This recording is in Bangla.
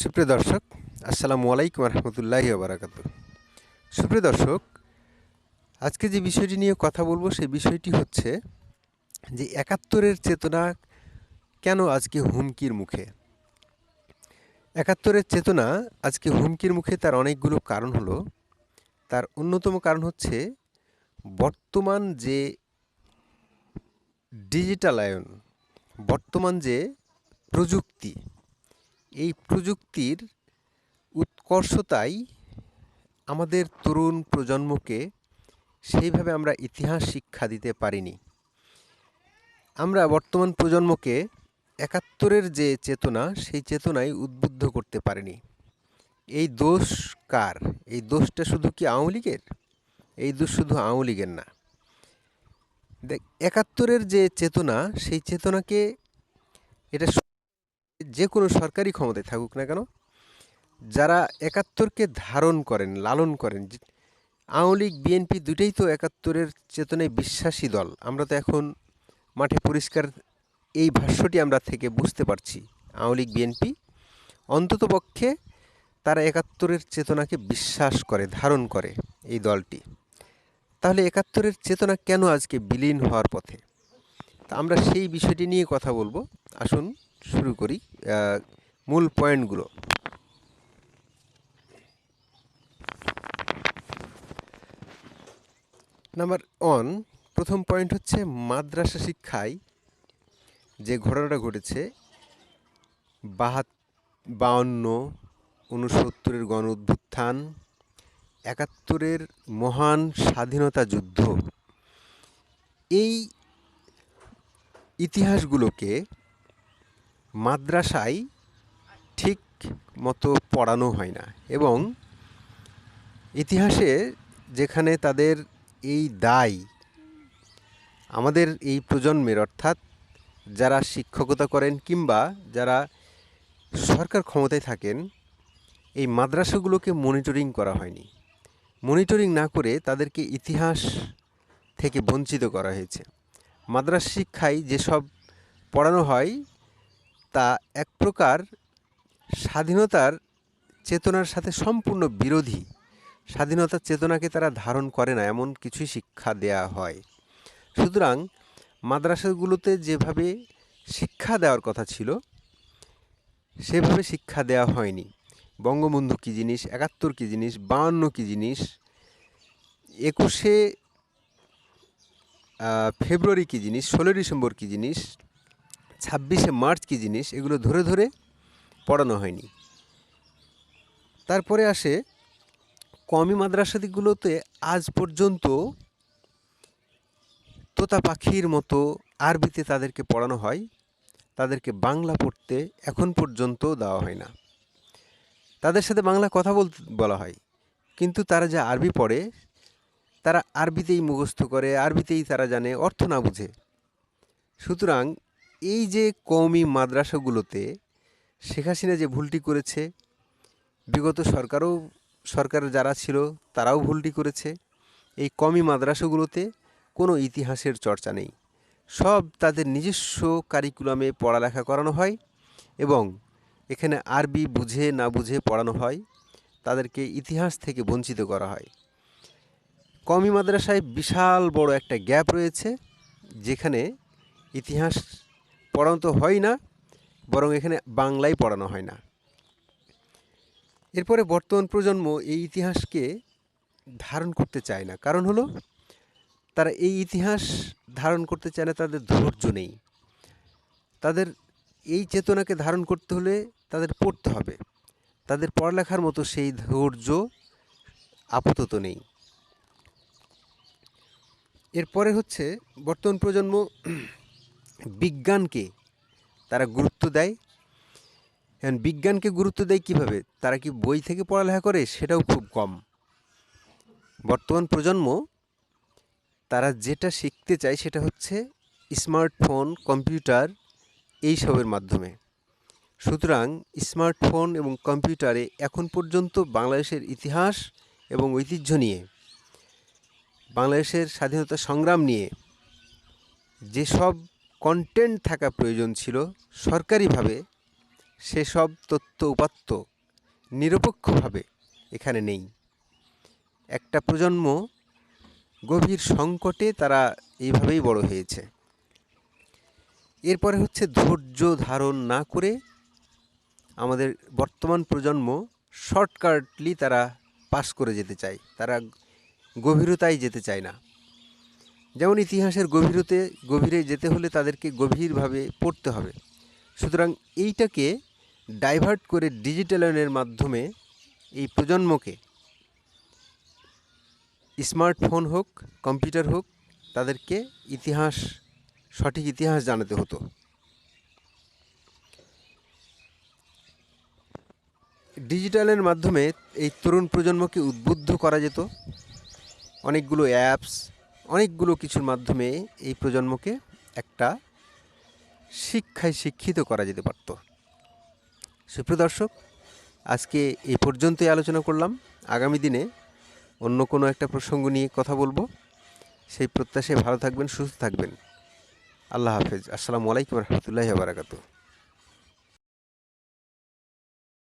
সুপ্রিয় দর্শক, আসসালামু আলাইকুম রহমতুল্লাহি বারাকাতু সুপ্রিয় দর্শক, আজকে যে বিষয়টি নিয়ে কথা বলব সেই বিষয়টি হচ্ছে যে একাত্তরের চেতনা কেন আজকে হুমকির মুখে? একাত্তরের চেতনা আজকে হুমকির মুখে তার অনেকগুলো কারণ হলো। তার অন্যতম কারণ হচ্ছে বর্তমান যে ডিজিটালায়ন বর্তমান যে প্রযুক্তি এই প্রযুক্তির উৎকর্ষতাই আমাদের তরুণ প্রজন্মকে সেইভাবে আমরা ইতিহাস শিক্ষা দিতে পারিনি। আমরা বর্তমান প্রজন্মকে একাত্তরের যে চেতনা, সেই চেতনায় উদ্বুদ্ধ করতে পারিনি। এই দোষ কার? এই দোষটা শুধু কি আওয়ামী লীগের? এই দোষ শুধু আওয়ামী লীগের না। দেখ, একাত্তরের যে চেতনা, সেই চেতনাকে এটা যে কোনো সরকারি ক্ষমতায় থাকুক না কেন, যারা একাত্তরকে ধারণ করেন, লালন করেন আওয়ামী লীগ, বিএনপি দুটেই তো একাত্তরের চেতনায় বিশ্বাসী দল। আমরা তো এখন মাঠে পরিষ্কার এই ভাষ্যটি আমরা থেকে বুঝতে পারছি। আওয়ামী লীগ, বিএনপি অন্ততপক্ষে তারা একাত্তরের চেতনাকে বিশ্বাস করে, ধারণ করে এই দলটি। তাহলে একাত্তরের চেতনা কেন আজকে বিলীন হওয়ার পথে? তা আমরা সেই বিষয়টি নিয়ে কথা বলব। আসুন শুরু করি মূল পয়েন্টগুলো। নাম্বার ওয়ান প্রথম পয়েন্ট হচ্ছে মাদ্রাসা শিক্ষায় যে ঘটনাটা ঘটেছে, বাহাত, বাউন্ন উনসত্তরের গণ অভ্যুত্থান, একাত্তরের মহান স্বাধীনতা যুদ্ধ। এই ইতিহাসগুলোকে মাদ্রাসায় ঠিক মতো পড়ানো হয় না এবং ইতিহাসে যেখানে তাদের এই দায়, আমাদের এই প্রজন্মের অর্থাৎ যারা শিক্ষকতা করেন কিংবা যারা সরকার ক্ষমতায় থাকেন, এই মাদ্রাসাগুলোকে মনিটরিং করা হয়নি। মনিটরিং না করে তাদেরকে ইতিহাস থেকে বঞ্চিত করা হয়েছে। মাদ্রাসা শিক্ষায় যেসব পড়ানো হয় তা এক প্রকার স্বাধীনতার চেতনার সাথে সম্পূর্ণ বিরোধী। স্বাধীনতার চেতনাকে তারা ধারণ করে না, এমন কিছুই শিক্ষা দেয়া হয়। সুতরাং মাদ্রাসাগুলোতে যেভাবে শিক্ষা দেওয়ার কথা ছিল, সেভাবে শিক্ষা দেওয়া হয়নি। বঙ্গবন্ধু কী জিনিস, একাত্তর কী জিনিস বাহান্ন কী জিনিস, একুশে ফেব্রুয়ারি কী জিনিস, ষোলোই ডিসেম্বর কী জিনিস ছাব্বিশে মার্চ কী জিনিস, এগুলো ধরে ধরে পড়ানো হয়নি। তারপরে আসে, কমি মাদ্রাসাদিগুলোতে আজ পর্যন্ত তোতা পাখির মতো আরবিতে তাদেরকে পড়ানো হয়, তাদেরকে বাংলা পড়তে এখন পর্যন্ত দেওয়া হয় না। তাদের সাথে বাংলা কথা বলতে বলা হয়, কিন্তু তারা যা আরবি পড়ে, তারা আরবিতেই মুখস্থ করে, আরবিতেই তারা জানে, অর্থ না বুঝে। সুতরাং এই যে কওমি মাদ্রাসাগুলোতে শেখ হাসিনা যে ভুলটি করেছে, বিগত সরকারও, সরকার যারা ছিল তারাও ভুলটি করেছে, এই কমি মাদ্রাসাগুলোতে কোনো ইতিহাসের চর্চা নেই। সব তাদের নিজস্ব কারিকুলামে পড়ালেখা করানো হয় এবং এখানে আরবি বুঝে না বুঝে পড়ানো হয়, তাদেরকে ইতিহাস থেকে বঞ্চিত করা হয়। কমি মাদ্রাসায় বিশাল বড় একটা গ্যাপ রয়েছে, যেখানে ইতিহাস পড়ানো তো হয় না, বরং এখানে বাংলায় পড়ানো হয় না। এরপরে বর্তমান প্রজন্ম এই ইতিহাসকে ধারণ করতে চায় না। কারণ হলো, তারা এই ইতিহাস ধারণ করতে চায় না, তাদের ধৈর্য নেই। তাদের এই চেতনাকে ধারণ করতে হলে তাদের পড়তে হবে। তাদের পড়ালেখার মতো সেই ধৈর্য আপাতত নেই। এরপরে হচ্ছে, বর্তমান প্রজন্ম বিজ্ঞানকে তারা গুরুত্ব দেয়। এখন বিজ্ঞানকে গুরুত্ব দেয় কীভাবে? তারা কি বই থেকে পড়ালেখা করে? সেটাও খুব কম। বর্তমান প্রজন্ম তারা যেটা শিখতে চায় সেটা হচ্ছে স্মার্টফোন, কম্পিউটার এইসবের মাধ্যমে। সুতরাং স্মার্টফোন এবং কম্পিউটারে এখন পর্যন্ত বাংলাদেশের ইতিহাস এবং ঐতিহ্য নিয়ে, বাংলাদেশের স্বাধীনতা সংগ্রাম নিয়ে যেসব কন্টেন্ট থাকা প্রয়োজন ছিল সরকারিভাবে। সেসব তথ্য উপাত্ত নিরপেক্ষভাবে এখানে নেই। একটা প্রজন্ম গভীর সংকটে তারা এইভাবেই বড় হয়েছে। এরপরে হচ্ছে ধৈর্য ধারণ না করে আমাদের বর্তমান প্রজন্ম শর্টকাটলি তারা পাস করে যেতে চায়। তারা গভীরতায় যেতে চায় না। যেমন ইতিহাসের গভীরতে, গভীরে যেতে হলে তাদেরকে গভীরভাবে পড়তে হবে। সুতরাং এইটাকে ডাইভার্ট করে ডিজিটালায়নের মাধ্যমে এই প্রজন্মকে, স্মার্টফোন হোক, কম্পিউটার হোক, তাদেরকে ইতিহাস, সঠিক ইতিহাস জানাতে হতো। ডিজিটালের মাধ্যমে এই তরুণ প্রজন্মকে উদ্বুদ্ধ করা যেত। অনেকগুলো অ্যাপস অনেকগুলো কিছুর মাধ্যমে এই প্রজন্মকে একটা শিক্ষায় শিক্ষিত করা যেতে পারত। সুপ্রিয় দর্শক, আজকে এই পর্যন্তই আলোচনা করলাম। আগামী দিনে অন্য কোনো একটা প্রসঙ্গ নিয়ে কথা বলব। সেই প্রত্যাশায় ভালো থাকবেন, সুস্থ থাকবেন। আল্লাহ হাফেজ। আসসালামু আলাইকুম রহমতুল্লাহি বারাকাতু